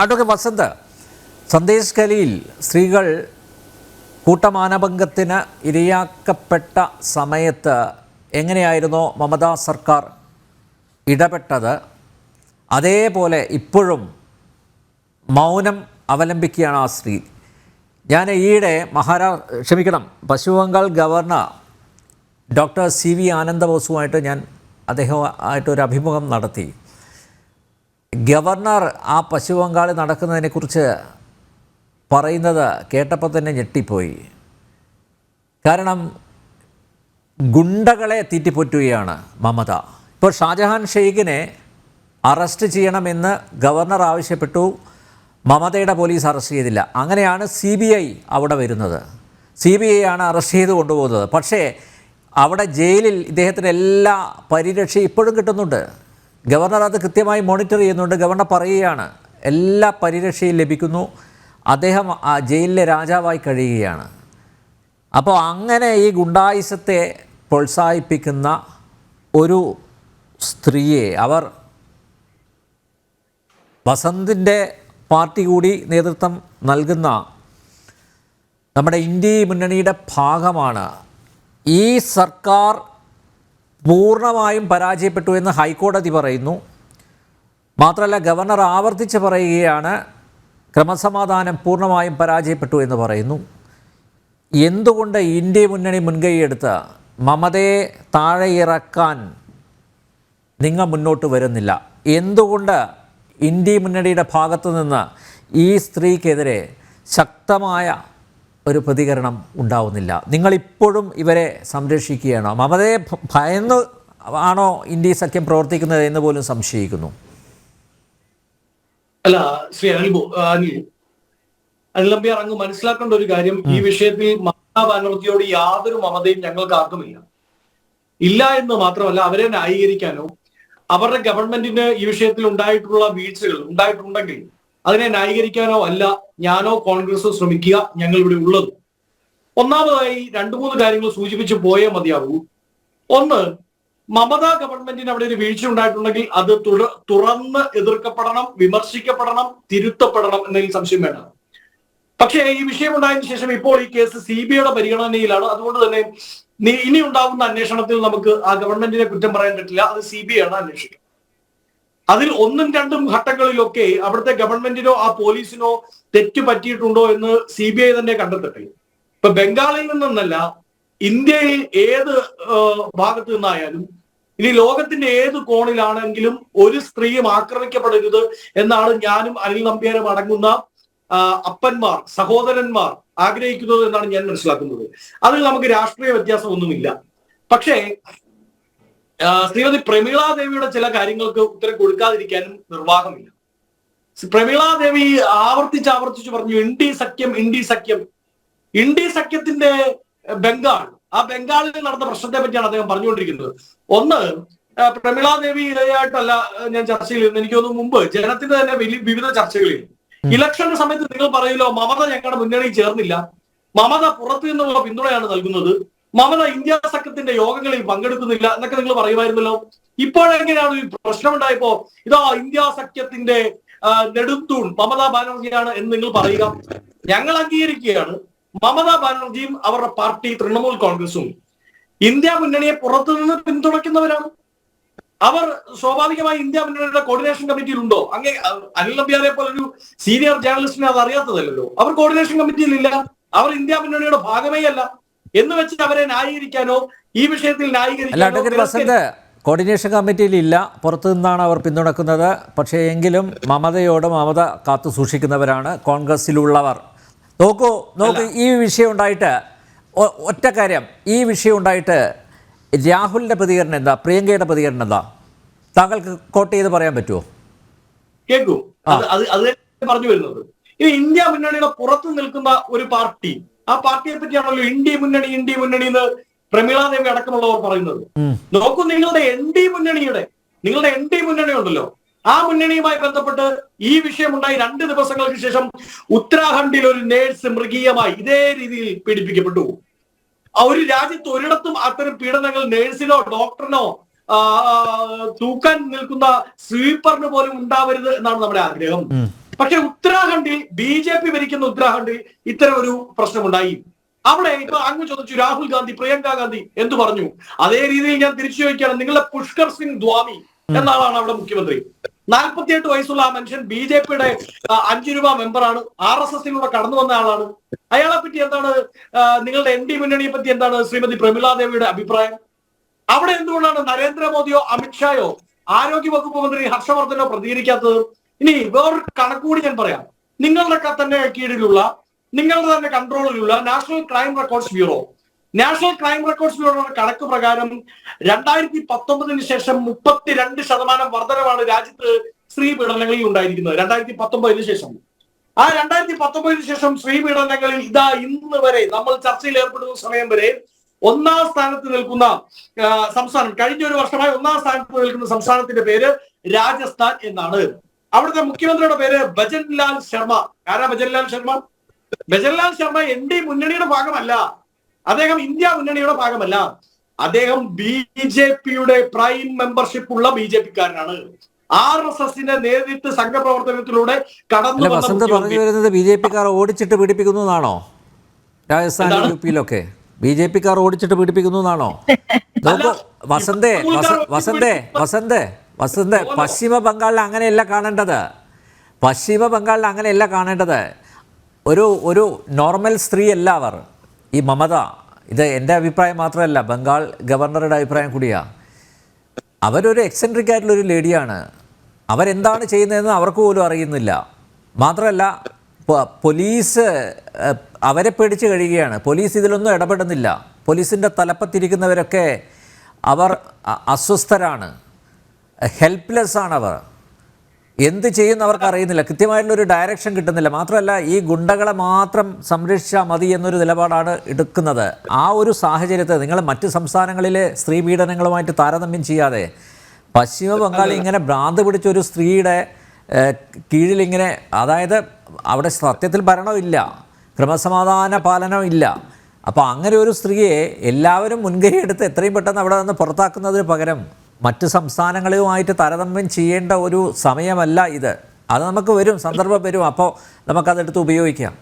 Advocate Vasant Sandesh കലിയിൽ സ്ത്രീകൾ കൂട്ടമാനഭംഗത്തിന് ഇരയാക്കപ്പെട്ട സമയത്ത് എങ്ങനെയായിരുന്നു മമതാ സർക്കാർ ഇടപെട്ടത്? അതേപോലെ ഇപ്പോഴും മൗനം അവലംബിക്കുകയാണ് ആ സ്ത്രീ. ഞാൻ ഈയിടെ മഹാരാ ക്ഷമിക്കണം പശ്ചിമ Bengal governor doctor C V ആനന്ദബോസുമായിട്ട് ഞാൻ അദ്ദേഹമായിട്ട് ഒരു അഭിമുഖം നടത്തി. ഗവർണർ ആ പശ്ചിമ ബംഗാളിൽ നടക്കുന്നതിനെക്കുറിച്ച് പറയുന്നത് കേട്ടപ്പോൾ തന്നെ ഞെട്ടിപ്പോയി. കാരണം ഗുണ്ടകളെ തീറ്റിപ്പൊറ്റുകയാണ് മമത. ഇപ്പോൾ ഷാജഹാൻ ഷെയ്ഖിനെ അറസ്റ്റ് ചെയ്യണമെന്ന് ഗവർണർ ആവശ്യപ്പെട്ടു. മമതയുടെ പോലീസ് അറസ്റ്റ് ചെയ്തില്ല. അങ്ങനെയാണ് സി ബി ഐ അവിടെ വരുന്നത്. സി ബി ഐ ആണ് അറസ്റ്റ് ചെയ്ത് കൊണ്ടുപോകുന്നത്. പക്ഷേ അവിടെ ജയിലിൽ ഇദ്ദേഹത്തിന് എല്ലാ പരിരക്ഷയും ഇപ്പോഴും കിട്ടുന്നുണ്ട്. ഗവർണർ അത് കൃത്യമായി മോണിറ്റർ ചെയ്യുന്നുണ്ട്. ഗവർണർ പറയുകയാണ് എല്ലാ പരിരക്ഷയും ലഭിക്കുന്നു. അദ്ദേഹം ആ ജയിലിലെ രാജാവായി കഴിയുകയാണ്. അപ്പോൾ അങ്ങനെ ഈ ഗുണ്ടായുസത്തെ പ്രോത്സാഹിപ്പിക്കുന്ന ഒരു സ്ത്രീയെ അവർ വസന്തിന്റെ പാർട്ടി കൂടി നേതൃത്വം നൽകുന്ന നമ്മുടെ ഇന്ത്യ മുന്നണിയുടെ ഭാഗമാണ്. ഈ സർക്കാർ പൂർണമായും പരാജയപ്പെട്ടു എന്ന് ഹൈക്കോടതി പറയുന്നു. മാത്രമല്ല ഗവർണർ ആവർത്തിച്ച് പറയുകയാണ് ക്രമസമാധാനം പൂർണമായും പരാജയപ്പെട്ടു എന്ന് പറയുന്നു. എന്തുകൊണ്ട് ഇന്ത്യ മുന്നണി മുൻകൈയെടുത്ത് മമതയെ താഴെ ഇറക്കാൻ നിങ്ങൾ മുന്നോട്ട് വരുന്നില്ല? എന്തുകൊണ്ട് ഇന്ത്യ മുന്നണിയുടെ ഭാഗത്തു നിന്ന് ഈ സ്ത്രീക്കെതിരെ ശക്തമായ ഒരു പ്രതികരണം ഉണ്ടാവുന്നില്ല. നിങ്ങളിപ്പോഴും ഇവരെ സംരക്ഷിക്കുകയാണോ? മമതയെ ഭയന്ന് ആണോ ഇന്ത്യ സഖ്യം പ്രവർത്തിക്കുന്നത് എന്ന് പോലും സംശയിക്കുന്നു? അല്ല ശ്രീ അനിൽ ബോ- ആ, അനിൽ നമ്പ്യാർ അങ്ങ് മനസ്സിലാക്കേണ്ട ഒരു കാര്യം ഈ വിഷയത്തിൽ മമതാ ബാനർജിയോട് യാതൊരു മമതയും ഞങ്ങൾക്ക് ആർക്കുമില്ല. ഇല്ല എന്ന് മാത്രമല്ല അവരെ ന്യായീകരിക്കാനോ അവരുടെ ഗവൺമെന്റിന് ഈ വിഷയത്തിൽ ഉണ്ടായിട്ടുള്ള വീഴ്ചകൾ ഉണ്ടായിട്ടുണ്ടെങ്കിൽ അതിനെ ന്യായീകരിക്കാനോ അല്ല ഞാനോ കോൺഗ്രസോ ശ്രമിക്കുക ഞങ്ങൾ ഇവിടെ ഉള്ളത്. ഒന്നാമതായി രണ്ടു മൂന്ന് കാര്യങ്ങൾ സൂചിപ്പിച്ചു പോയേ മതിയാകൂ ഒന്ന് മമതാ ഗവൺമെന്റിന് അവിടെ ഒരു വീഴ്ച ഉണ്ടായിട്ടുണ്ടെങ്കിൽ അത് തുറന്ന് എതിർക്കപ്പെടണം വിമർശിക്കപ്പെടണം തിരുത്തപ്പെടണം എന്നതിൽ സംശയം വേണ്ട. പക്ഷേ ഈ വിഷയം ഉണ്ടായതിനു ശേഷം ഇപ്പോൾ ഈ കേസ് സി ബി ഐയുടെ പരിഗണനയിലാണ്. അതുകൊണ്ട് തന്നെ ഇനി ഉണ്ടാകുന്ന അന്വേഷണത്തിൽ നമുക്ക് ആ ഗവൺമെന്റിനെ കുറ്റം പറയാൻ പറ്റില്ല. അത് സി ബി ഐ ആണ് അന്വേഷിക്കുക അതിൽ ഒന്നും രണ്ടും ഘട്ടങ്ങളിലൊക്കെ അവിടുത്തെ ഗവൺമെന്റിനോ ആ പോലീസിനോ തെറ്റ് പറ്റിയിട്ടുണ്ടോ എന്ന് സി ബി ഐ തന്നെ കണ്ടെത്തട്ടെ. ഇപ്പൊ ബംഗാളിൽ നിന്നല്ല ഇന്ത്യയിൽ ഏത് ഭാഗത്ത് നിന്നായാലും ഇനി ലോകത്തിന്റെ ഏത് കോണിലാണെങ്കിലും ഒരു സ്ത്രീയും ആക്രമിക്കപ്പെടരുത് എന്നാണ് ഞാനും അനിൽ നമ്പ്യാരും അടങ്ങുന്ന അപ്പന്മാർ സഹോദരന്മാർ ആഗ്രഹിക്കുന്നത് എന്നാണ് ഞാൻ മനസ്സിലാക്കുന്നത്. അതിൽ നമുക്ക് രാഷ്ട്രീയ വ്യത്യാസം ഒന്നുമില്ല. പക്ഷേ ശ്രീമതി പ്രമീളാദേവിയുടെ ചില കാര്യങ്ങൾക്ക് ഉത്തരം കൊടുക്കാതിരിക്കാനും നിർവാഹമില്ല. പ്രമീളാദേവി ആവർത്തിച്ച് ആവർത്തിച്ച് പറഞ്ഞു ഇൻഡി സഖ്യം ഇൻഡി സഖ്യം. ഇൻഡി സഖ്യത്തിന്റെ ബംഗാൾ. ആ ബംഗാളിൽ നടന്ന പ്രശ്നത്തെ പറ്റിയാണ് അദ്ദേഹം പറഞ്ഞുകൊണ്ടിരിക്കുന്നത്. ഒന്ന് പ്രമീളാദേവി പ്രമീള ദേവി ഇരയായിട്ടല്ല ഞാൻ ചർച്ച ചെയ്യുന്നത് എനിക്ക് തോന്നുന്നു മുമ്പ് ജനത്തിന്റെ തന്നെ വലിയ വിവിധ ചർച്ചകളിൽ. ഇലക്ഷന്റെ സമയത്ത് നിങ്ങൾ പറയുമല്ലോ മമത ഞങ്ങളുടെ മുന്നണിയിൽ ചേർന്നില്ല. മമത പുറത്തു നിന്നുള്ള പിന്തുണയാണ് നൽകുന്നത്. മമത ഇന്ത്യ സഖ്യത്തിന്റെ യോഗങ്ങളിൽ പങ്കെടുക്കുന്നില്ല എന്നൊക്കെ നിങ്ങൾ പറയുമായിരുന്നല്ലോ. ഇപ്പോഴെങ്ങനെയാണ് ഈ പ്രശ്നമുണ്ടായപ്പോ? ഇതാ ഇന്ത്യ സഖ്യത്തിന്റെ നെടുത്തൂൺ മമതാ ബാനർജിയാണ് എന്ന് നിങ്ങൾ പറയുക. ഞങ്ങൾ അംഗീകരിക്കുകയാണ്. മമതാ ബാനർജിയും അവരുടെ പാർട്ടി തൃണമൂൽ കോൺഗ്രസും ഇന്ത്യ മുന്നണിയെ പുറത്തുനിന്ന് പിന്തുണയ്ക്കുന്നവരാണ്. അവർ സ്വാഭാവികമായി ഇന്ത്യ മുന്നണിയുടെ കോർഡിനേഷൻ കമ്മിറ്റിയിൽ ഉണ്ടോ അങ്ങേ അനിൽ നമ്പ്യാരെ പോലെ ഒരു സീനിയർ ജേർണലിസ്റ്റിനെ അത് അറിയാത്തതല്ലോ അവർ കോർഡിനേഷൻ കമ്മിറ്റിയിൽ ഇല്ല അവർ ഇന്ത്യ മുന്നണിയുടെ ഭാഗമേ അല്ല. എന്ന് വെച്ച് അവരെ ന്യായീകരിക്കാനോ ഈ വിഷയത്തിൽ ന്യായീകരിക്കാനോ കോർഡിനേഷൻ കമ്മിറ്റിയിൽ ഇല്ല. പുറത്തു നിന്നാണ് അവർ പിന്തുണക്കുന്നത്. പക്ഷേ എങ്കിലും മമതയോട് മമത കാത്തു സൂക്ഷിക്കുന്നവരാണ് കോൺഗ്രസ്സിലുള്ളവർ. നോക്കൂ നോക്കൂ ഈ വിഷയം ഉണ്ടായിട്ട് ഒറ്റ കാര്യം. ഈ വിഷയം ഉണ്ടായിട്ട് രാഹുലിന്റെ പ്രതികരണം എന്താ? പ്രിയങ്കയുടെ പ്രതികരണം എന്താ? താങ്കൾക്ക് കോട്ട് ചെയ്ത് പറയാൻ പറ്റുമോ കേൾക്കൂ. അത് പറഞ്ഞു വരുന്നത്. ഇനി ഇന്ത്യ മുന്നണിയുടെ പുറത്തു നിൽക്കുന്ന ഒരു പാർട്ടി ആ പാർട്ടിയെ പറ്റിയാണല്ലോ ഇന്ത്യ മുന്നണി ഇന്ത്യ മുന്നണി എന്ന് പ്രമീളാദേവി അടക്കമുള്ളവർ പറയുന്നത്. നോക്കൂ നിങ്ങളുടെ എൻ ഡി മുന്നണിയുടെ നിങ്ങളുടെ എൻ ഡി മുന്നണി ഉണ്ടല്ലോ. ആ മുന്നണിയുമായി ബന്ധപ്പെട്ട് ഈ വിഷയമുണ്ടായി രണ്ട് ദിവസങ്ങൾക്ക് ശേഷം ഉത്തരാഖണ്ഡിൽ ഒരു നേഴ്സ് മൃഗീയമായി ഇതേ രീതിയിൽ പീഡിപ്പിക്കപ്പെട്ടു. ആ ഒരു രാജ്യത്ത് ഒരിടത്തും അത്തരം പീഡനങ്ങൾ നേഴ്സിനോ ഡോക്ടറിനോ തൂക്കാൻ നിൽക്കുന്ന സ്വീപ്പറിന് പോലും ഉണ്ടാവരുത് എന്നാണ് നമ്മുടെ ആഗ്രഹം. പക്ഷെ ഉത്തരാഖണ്ഡിൽ ബി ജെ പി ഭരിക്കുന്ന ഉത്തരാഖണ്ഡിൽ ഇത്തരം ഒരു പ്രശ്നമുണ്ടായി. അവിടെ ഇപ്പൊ അങ്ങ് ചോദിച്ചു രാഹുൽ ഗാന്ധി പ്രിയങ്ക ഗാന്ധി എന്തു പറഞ്ഞു? അതേ രീതിയിൽ ഞാൻ തിരിച്ചു ചോദിക്കുകയാണ് നിങ്ങളുടെ പുഷ്കർ സിംഗ് ദ്വാമി എന്ന ആളാണ് അവിടെ മുഖ്യമന്ത്രി. നാൽപ്പത്തിയെട്ട് വയസ്സുള്ള ആ മനുഷ്യൻ ബി ജെ പിയുടെ അഞ്ചു രൂപ മെമ്പറാണ്. ആർ എസ് എസിലൂടെ കടന്നു വന്ന ആളാണ്. അയാളെ പറ്റി എന്താണ് നിങ്ങളുടെ എൻ ഡി മുന്നണിയെ പറ്റി എന്താണ് ശ്രീമതി പ്രമീളാദേവിയുടെ അഭിപ്രായം? അവിടെ എന്തുകൊണ്ടാണ് നരേന്ദ്രമോദിയോ അമിത്ഷായോ ആരോഗ്യ വകുപ്പ് മന്ത്രി ഹർഷവർദ്ധനോ പ്രതികരിക്കാത്തത്? ഇനി വേറൊരു കണക്കുകൂടി ഞാൻ പറയാം. നിങ്ങളുടെ തന്നെ കീഴിലുള്ള നിങ്ങളുടെ തന്നെ കൺട്രോളിലുള്ള national crime records bureau national crime records ബ്യൂറോയുടെ കണക്ക് പ്രകാരം രണ്ടായിരത്തി പത്തൊമ്പതിന് ശേഷം മുപ്പത്തിരണ്ട് ശതമാനം വർധനമാണ് രാജ്യത്ത് സ്ത്രീ പീഡനങ്ങളിൽ ഉണ്ടായിരിക്കുന്നത്. രണ്ടായിരത്തി പത്തൊമ്പതിന് ശേഷം. ആ രണ്ടായിരത്തി പത്തൊമ്പതിന് ശേഷം സ്ത്രീ പീഡനങ്ങളിൽ ഇതാ ഇന്ന് വരെ നമ്മൾ ചർച്ചയിൽ ഏർപ്പെടുന്ന സമയം വരെ ഒന്നാം സ്ഥാനത്ത് നിൽക്കുന്ന സംസ്ഥാനം. കഴിഞ്ഞ ഒരു വർഷമായി ഒന്നാം സ്ഥാനത്ത് നിൽക്കുന്ന സംസ്ഥാനത്തിന്റെ പേര് രാജസ്ഥാൻ എന്നാണ്. അവിടുത്തെ മുഖ്യമന്ത്രിയുടെ പേര് ഭജൻലാൽ ശർമ്മ. ആരാ ഭജൻലാൽ ശർമ്മ? ഭജൻലാൽ ശർമ്മ എൻ ഡി മുന്നണിയുടെ ഭാഗമല്ല. അദ്ദേഹം ഇന്ത്യ മുന്നണിയുടെ ഭാഗമല്ല. അദ്ദേഹം ബി ജെ പിയുടെ പ്രൈം മെമ്പർഷിപ്പ് ഉള്ള ബി ജെ പിക്കാരനാണ്. ആർ എസ് എസിന്റെ നേതൃത്വ സംഘപ്രവർത്തനത്തിലൂടെ കടന്നു വസന്ത്. പറഞ്ഞു വരുന്നത് ബി ജെ പിക്കാർ ഓടിച്ചിട്ട് പീഡിപ്പിക്കുന്നു എന്നാണോ രാജസ്ഥാൻ യു പിയിലൊക്കെ. ബി ജെ പിക്കാർ ഓടിച്ചിട്ട് പീഡിപ്പിക്കുന്നു എന്നാണോ വസന്തേ വസന്തേ വസന്തേ. വസന്തേ പശ്ചിമ ബംഗാളിൽ അങ്ങനെയല്ല കാണേണ്ടത്. പശ്ചിമ ബംഗാളിൽ അങ്ങനെയല്ല കാണേണ്ടത്. ഒരു ഒരു നോർമൽ സ്ത്രീ അല്ല അവർ. ഈ മമത ഇത് എന്റെ അഭിപ്രായം മാത്രമല്ല ബംഗാൾ ഗവർണറുടെ അഭിപ്രായം കൂടിയാണ് അവരൊരു എക്സെൻട്രിക് ആയിട്ടുള്ള ഒരു ലേഡിയാണ്. അവരെന്താണ് ചെയ്യുന്നതെന്ന് അവർക്ക് പോലും അറിയുന്നില്ല. മാത്രമല്ല പോലീസ് അവരെ പേടിച്ച് കഴിയുകയാണ്. പോലീസ് ഇതിലൊന്നും ഇടപെടുന്നില്ല. പോലീസിന്റെ തലപ്പത്തിരിക്കുന്നവരൊക്കെ അവർ അസ്വസ്ഥരാണ്. ഹെൽപ്ലെസ് ആണ് അവർ എന്ത് ചെയ്യുന്ന അവർക്ക് അറിയുന്നില്ല കൃത്യമായിട്ടുള്ള ഒരു ഡയറക്ഷൻ കിട്ടുന്നില്ല. മാത്രമല്ല ഈ ഗുണ്ടകളെ മാത്രം സംരക്ഷിച്ചാൽ മതി എന്നൊരു നിലപാടാണ് എടുക്കുന്നത്. ആ ഒരു സാഹചര്യത്തെ നിങ്ങൾ മറ്റ് സംസ്ഥാനങ്ങളിലെ സ്ത്രീ പീഡനങ്ങളുമായിട്ട് താരതമ്യം ചെയ്യാതെ പശ്ചിമ ബംഗാളിൽ ഇങ്ങനെ ഭ്രാന്ത് പിടിച്ച ഒരു സ്ത്രീയുടെ കീഴിലിങ്ങനെ അതായത് അവിടെ സത്യത്തിൽ ഭരണമില്ല ക്രമസമാധാന പാലനം ഇല്ല. അപ്പോൾ അങ്ങനെ ഒരു സ്ത്രീയെ എല്ലാവരും മുൻകൈ എടുത്ത് എത്രയും പെട്ടെന്ന് അവിടെ നിന്ന് പുറത്താക്കുന്നതിന് പകരം മറ്റ് സംസ്ഥാനങ്ങളുമായിട്ട് താരതമ്യം ചെയ്യേണ്ട ഒരു സമയമല്ല ഇത്. അത് നമുക്ക് വരും സന്ദർഭം വരും. അപ്പോൾ നമുക്കതെടുത്ത് ഉപയോഗിക്കാം.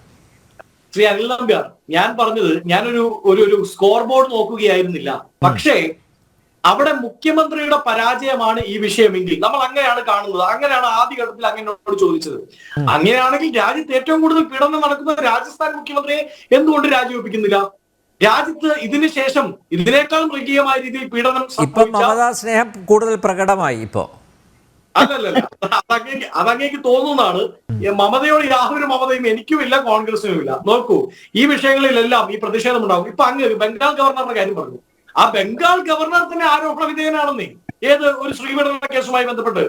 ശ്രീ അനിൽ നമ്പ്യാർ ഞാൻ പറഞ്ഞത് ഞാനൊരു ഒരു ഒരു സ്കോർ ബോർഡ് നോക്കുകയായിരുന്നില്ല. പക്ഷേ അവിടെ മുഖ്യമന്ത്രിയുടെ പരാജയമാണ് ഈ വിഷയമെങ്കിൽ നമ്മൾ അങ്ങനെയാണ് കാണുന്നത്. അങ്ങനെയാണ് ആദ്യഘട്ടത്തിൽ അങ്ങനോട് ചോദിച്ചത്. അങ്ങനെയാണെങ്കിൽ രാജ്യത്ത് ഏറ്റവും കൂടുതൽ പീഡനം നടക്കുന്നത് രാജസ്ഥാൻ മുഖ്യമന്ത്രിയെ എന്തുകൊണ്ട് രാജിവെപ്പിക്കുന്നില്ല? രാജ്യത്ത് ഇതിനു ശേഷം ഇതിനേക്കാൾ മൃഗീയമായ രീതിയിൽ പീഡനം ഇപ്പൊ മമതാ സ്നേഹം കൂടുതൽ പ്രകടമായി ഇപ്പോ. അല്ലല്ല അതങ്ങേക്ക് അതങ്ങേക്ക് തോന്നുന്നതാണ്. മമതയോട് യാതൊരു മമതയും എനിക്കും ഇല്ല കോൺഗ്രസിനും ഇല്ല നോക്കൂ ഈ വിഷയങ്ങളിലെല്ലാം ഈ പ്രതിഷേധം ഉണ്ടാകും ഇപ്പൊ അങ്ങ് ബംഗാൾ ഗവർണറുടെ കാര്യം പറഞ്ഞു. ആ ബംഗാൾ ഗവർണർ തന്നെ ആരോപണ വിധേയനാണെന്നേ. ഏത് ഒരു ശ്രീവിടന കേസുമായി ബന്ധപ്പെട്ട്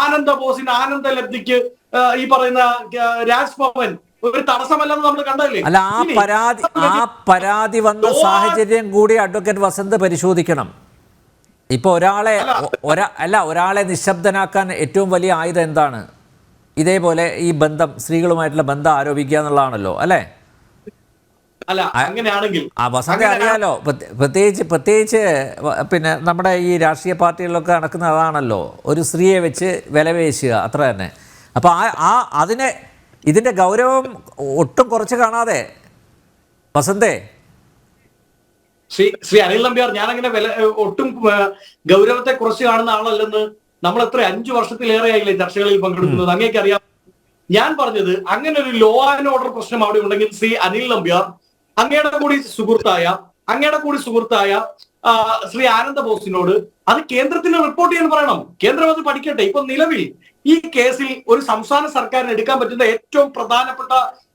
ആനന്ദ ബോസിന് ആനന്ദ ലബ്ധിക്ക് ഈ പറയുന്ന രാജ്ഭവൻ ഒരു തടസ്സമല്ലെന്ന് നമ്മൾ കണ്ടതല്ലേ? അല്ല ആ പരാതി ആ പരാതി വന്ന സാഹചര്യം കൂടി അഡ്വക്കേറ്റ് വസന്ത് പരിശോധിക്കണം. ഇപ്പൊ ഒരാളെ ഒരാ അല്ല ഒരാളെ നിശബ്ദനാക്കാൻ ഏറ്റവും വലിയ ആയുധം എന്താണ്? ഇതേപോലെ ഈ ബന്ധം സ്ത്രീകളുമായിട്ടുള്ള ബന്ധം ആരോപിക്കുക എന്നുള്ളതാണല്ലോ അല്ലേ? അല്ല അങ്ങനെയാണെങ്കിൽ ആ വസന്ത അറിയാലോ പ്രത്യ- പ്രത്യേകിച്ച് പ്രത്യേകിച്ച് പിന്നെ നമ്മുടെ ഈ രാഷ്ട്രീയ പാർട്ടികളിലൊക്കെ നടക്കുന്ന അതാണല്ലോ ഒരു സ്ത്രീയെ വെച്ച് വിലവേശുക അത്ര തന്നെ. അപ്പോൾ ആ ആ അതിനെ ഇതിന്റെ ഗൗരവം ഒട്ടും കുറച്ച് കാണാതെ. വസന്തേ. ശ്രീ ശ്രീ അനിൽ നമ്പ്യാർ ഞാനങ്ങനെ വില ഒട്ടും ഗൗരവത്തെ കുറച്ച് കാണുന്ന ആളല്ലെന്ന് നമ്മൾ എത്ര അഞ്ചു വർഷത്തിലേറെ ആയില്ലേ ചർച്ചകളിൽ പങ്കെടുക്കുന്നത്. അങ്ങേക്ക് അറിയാം. ഞാൻ പറഞ്ഞത് അങ്ങനെ ഒരു ലോ ആൻഡ് ഓർഡർ പ്രശ്നം അവിടെ ഉണ്ടെങ്കിൽ ശ്രീ അനിൽ നമ്പ്യാർ അങ്ങയുടെ കൂടി സുഹൃത്തായ അങ്ങയുടെ കൂടി സുഹൃത്തായ ശ്രീ ആനന്ദ ബോസിനോട് അത് കേന്ദ്രത്തിന് റിപ്പോർട്ട് ചെയ്യാൻ പറയണം. കേന്ദ്രം അത് പഠിക്കട്ടെ. ഇപ്പൊ നിലവിൽ ഈ കേസിൽ ഒരു സംസ്ഥാന സർക്കാരിന് എടുക്കാൻ പറ്റുന്ന ഏറ്റവും പ്രധാനപ്പെട്ട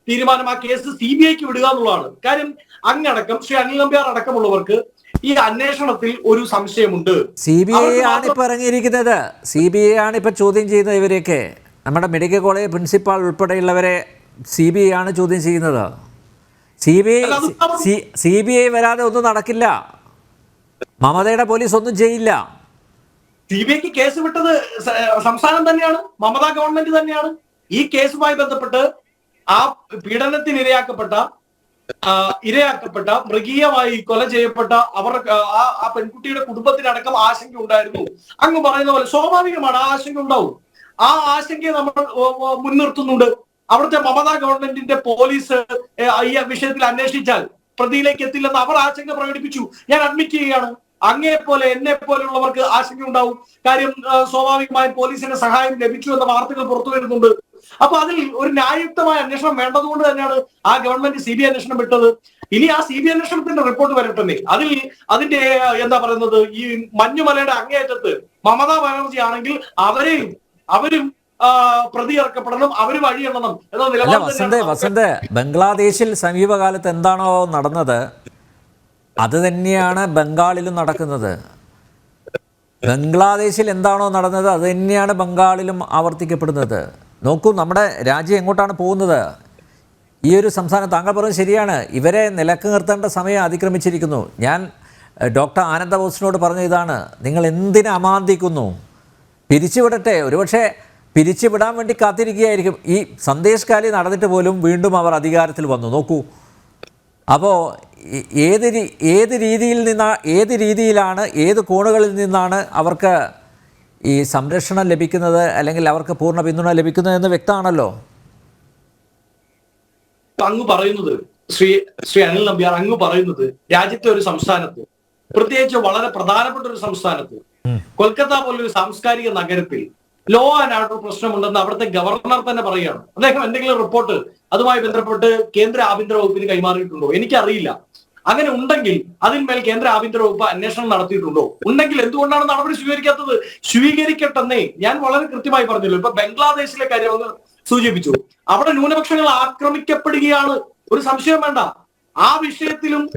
തീരുമാനം ആ കേസ് സി ബി ഐക്ക് വിടുക എന്നുള്ളതാണ്. കാര്യം അങ്ങടക്കം ശ്രീ അനിൽ നമ്പ്യാർ അടക്കമുള്ളവർക്ക് ഈ അന്വേഷണത്തിൽ ഒരു സംശയമുണ്ട്. സി ബി ഐ ആണ് ഇപ്പൊ ഇറങ്ങിയിരിക്കുന്നത്. സി ബി ഐ ആണ് ഇപ്പൊ ചോദ്യം ചെയ്യുന്നത് ഇവരെയൊക്കെ. നമ്മുടെ മെഡിക്കൽ കോളേജ് പ്രിൻസിപ്പാൾ ഉൾപ്പെടെയുള്ളവരെ സി ബി ഐ ആണ് ചോദ്യം ചെയ്യുന്നത്. C B I C B I വരാതെ ഒന്നും നടക്കില്ല. മമതയുടെ പോലീസ് ഒന്നും ചെയ്യില്ല. സി ബി ഐക്ക് കേസ് വിട്ടത് സംസ്ഥാനം തന്നെയാണ് മമതാ ഗവൺമെന്റ് തന്നെയാണ്. ഈ കേസുമായി ബന്ധപ്പെട്ട് ആ പീഡനത്തിന് ഇരയാക്കപ്പെട്ട ഇരയാക്കപ്പെട്ട മൃഗീയമായി കൊല ചെയ്യപ്പെട്ട അവർ ആ ആ പെൺകുട്ടിയുടെ കുടുംബത്തിനടക്കം ആശങ്ക ഉണ്ടായിരുന്നു. അങ്ങ് പറയുന്ന പോലെ സ്വാഭാവികമാണ് ആ ആശങ്ക ഉണ്ടാവും. ആ ആശങ്കയെ നമ്മൾ മുൻനിർത്തുന്നുണ്ട്. അവിടുത്തെ മമതാ ഗവൺമെന്റിന്റെ പോലീസ് ഈ വിഷയത്തിൽ അന്വേഷിച്ചാൽ പ്രതിയിലേക്ക് എത്തില്ലെന്ന് അവർ ആശങ്ക പ്രകടിപ്പിച്ചു. ഞാൻ അഡ്മിറ്റ് ചെയ്യുകയാണ്. അങ്ങേ പോലെ എന്നെ പോലെയുള്ളവർക്ക് ആശങ്ക ഉണ്ടാവും കാര്യം സ്വാഭാവികമായും പോലീസിന്റെ സഹായം ലഭിച്ചു എന്ന വാർത്തകൾ പുറത്തു വരുന്നുണ്ട്. അപ്പൊ അതിൽ ഒരു ന്യായയുക്തമായ അന്വേഷണം വേണ്ടതുകൊണ്ട് തന്നെയാണ് ആ ഗവൺമെന്റ് സി ബി ഐ അന്വേഷണം വിട്ടത്. ഇനി ആ സി ബി ഐ അന്വേഷണത്തിന്റെ റിപ്പോർട്ട് വരട്ടെ അതിൽ അതിന്റെ എന്താ പറയുന്നത് ഈ മഞ്ഞുമലയുടെ അങ്ങേയറ്റത്ത് മമതാ ബാനർജി ആണെങ്കിൽ അവരെയും അവരും ആ, പ്രതി ഇറക്കപ്പെടണം അവരും അഴിയണം എന്ന നിലപാട് ബംഗ്ലാദേശിൽ സമീപകാലത്ത് എന്താണോ നടന്നത്? അത് തന്നെയാണ് ബംഗാളിലും നടക്കുന്നത്. ബംഗ്ലാദേശിൽ എന്താണോ നടന്നത് അത് തന്നെയാണ് ബംഗാളിലും ആവർത്തിക്കപ്പെടുന്നത്. നോക്കൂ നമ്മുടെ രാജ്യം എങ്ങോട്ടാണ് പോകുന്നത്? ഈ ഒരു സംസ്ഥാനം താങ്കൾ പറഞ്ഞത് ശരിയാണ്. ഇവരെ നിലയ്ക്ക് നിർത്തേണ്ട സമയം അതിക്രമിച്ചിരിക്കുന്നു. ഞാൻ ഡോക്ടർ ആനന്ദ ബോസിനോട് പറഞ്ഞ ഇതാണ്. നിങ്ങൾ എന്തിന് അമാന്തിക്കുന്നു? പിരിച്ചുവിടട്ടെ. ഒരുപക്ഷെ പിരിച്ചുവിടാൻ വേണ്ടി കാത്തിരിക്കുകയായിരിക്കും. ഈ സന്ദേശകാലി നടന്നിട്ട് പോലും വീണ്ടും അവർ അധികാരത്തിൽ വന്നു. നോക്കൂ. അപ്പോൾ ഏത് ഏത് രീതിയിൽ നിന്നാ ഏത് രീതിയിലാണ് ഏത് കോണുകളിൽ നിന്നാണ് അവർക്ക് ഈ സംരക്ഷണം ലഭിക്കുന്നത് അല്ലെങ്കിൽ അവർക്ക് പൂർണ പിന്തുണ ലഭിക്കുന്നത് എന്ന് വ്യക്തമാണല്ലോ? അങ്ങ് പറയുന്നത് ശ്രീ ശ്രീ അനിൽ നമ്പ്യാർ അങ്ങ് പറയുന്നത് രാജ്യത്തെ ഒരു സംസ്ഥാനത്ത് പ്രത്യേകിച്ച് വളരെ പ്രധാനപ്പെട്ട ഒരു സംസ്ഥാനത്ത് കൊൽക്കത്ത പോലൊരു സാംസ്കാരിക നഗരത്തിൽ ലോ ആൻഡ് ഓർഡർ പ്രശ്നമുണ്ടെന്ന് അവിടുത്തെ ഗവർണർ തന്നെ പറയുകയാണ്. അദ്ദേഹം എന്തെങ്കിലും റിപ്പോർട്ട് അതുമായി ബന്ധപ്പെട്ട് കേന്ദ്ര ആഭ്യന്തര വകുപ്പിന് കൈമാറിയിട്ടുണ്ടോ? എനിക്കറിയില്ല. അങ്ങനെ ഉണ്ടെങ്കിൽ അതിന്മേൽ കേന്ദ്ര ആഭ്യന്തര വകുപ്പ് അന്വേഷണം നടത്തിയിട്ടുണ്ടോ? ഉണ്ടെങ്കിൽ എന്തുകൊണ്ടാണ് നടപടി സ്വീകരിക്കാത്തത്? സ്വീകരിക്കട്ടെന്നേ ഞാൻ വളരെ കൃത്യമായി പറഞ്ഞല്ലോ. ഇപ്പൊ ബംഗ്ലാദേശിലെ കാര്യം ഒന്ന് സൂചിപ്പിച്ചു. അവിടെ ന്യൂനപക്ഷങ്ങൾ ആക്രമിക്കപ്പെടുകയാണ്. ഒരു സംശയം വേണ്ട. ആ വിഷയത്തിലും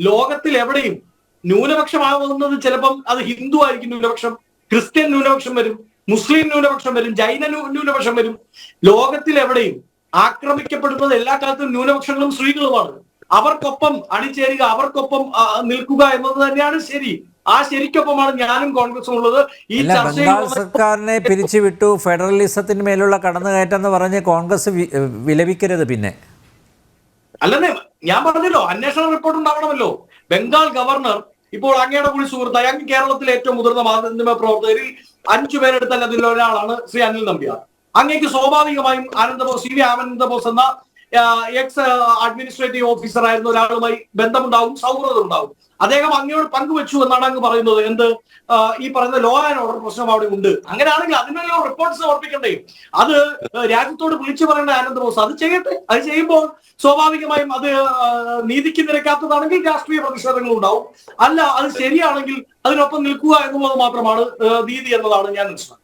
ലോകത്തിൽ എവിടെയും ന്യൂനപക്ഷമാകുന്നത് ചിലപ്പം അത് ഹിന്ദു ആയിരിക്കും ന്യൂനപക്ഷം. ക്രിസ്ത്യൻ ന്യൂനപക്ഷം വരും. മുസ്ലിം ന്യൂനപക്ഷം വരും ജൈന ന്യൂ- ന്യൂനപക്ഷം വരും. ലോകത്തിൽ എവിടെയും ആക്രമിക്കപ്പെടുന്നത് എല്ലാ കാലത്തും ന്യൂനപക്ഷങ്ങളും സ്ത്രീകളുമാണ്. അവർക്കൊപ്പം അണിചേരുക അവർക്കൊപ്പം നിൽക്കുക എന്നത് തന്നെയാണ് ശരി. ആ ശരിക്കൊപ്പമാണ് ഞാനും കോൺഗ്രസും ഉള്ളത്. ഈ ബംഗാൾ സർക്കാരിനെ പിരിച്ചുവിട്ടു ഫെഡറലിസത്തിന് മേലുള്ള കടന്നുകയറ്റം എന്ന് പറഞ്ഞ് കോൺഗ്രസ് വിലപിക്കരുത് പിന്നെ. അല്ലെന്നേ ഞാൻ പറഞ്ഞല്ലോ അന്വേഷണ റിപ്പോർട്ട് ഉണ്ടാവണമല്ലോ. ബംഗാൾ ഗവർണർ ഇപ്പോൾ അങ്ങയുടെ കൂടി സുഹൃത്തായി അങ്ങ് കേരളത്തിലെ ഏറ്റവും മുതിർന്ന മാധ്യമ പ്രവർത്തകരിൽ അഞ്ചു പേരെടുത്താൽ അതിൽ ഒരാളാണ് ശ്രീ അനിൽ നമ്പ്യാർ. അങ്ങേക്ക് സ്വാഭാവികമായും ആനന്ദബോസ് സി വി ആനന്ദബോസ് എന്ന എക്സ് അഡ്മിനിസ്ട്രേറ്റീവ് ഓഫീസർ ആയിരുന്ന ഒരാളുമായി ബന്ധമുണ്ടാവും സൗഹൃദം ഉണ്ടാവും അദ്ദേഹം അങ്ങയോട് പങ്കുവെച്ചു എന്നാണ് അങ്ങ് പറയുന്നത്. എന്ത്? ഈ പറയുന്ന ലോ ആൻഡ് ഓർഡർ പ്രശ്നം അവിടെ ഉണ്ട്. അങ്ങനെയാണെങ്കിൽ അതിനുള്ള റിപ്പോർട്ട്സ് സമർപ്പിക്കണ്ടേ അത് രാജ്യത്തോട് വിളിച്ചു പറയേണ്ട ആനന്ദ് ബോസ് അത് ചെയ്യട്ടെ. അത് ചെയ്യുമ്പോൾ സ്വാഭാവികമായും അത് നീതിക്ക് നിരക്കാത്തതാണെങ്കിൽ രാഷ്ട്രീയ പ്രതിഷേധങ്ങൾ ഉണ്ടാവും. അല്ല അത് ശരിയാണെങ്കിൽ അതിനൊപ്പം നിൽക്കുക എന്നുള്ളത് മാത്രമാണ് നീതി എന്നതാണ് ഞാൻ മനസ്സിലാക്കുന്നത്.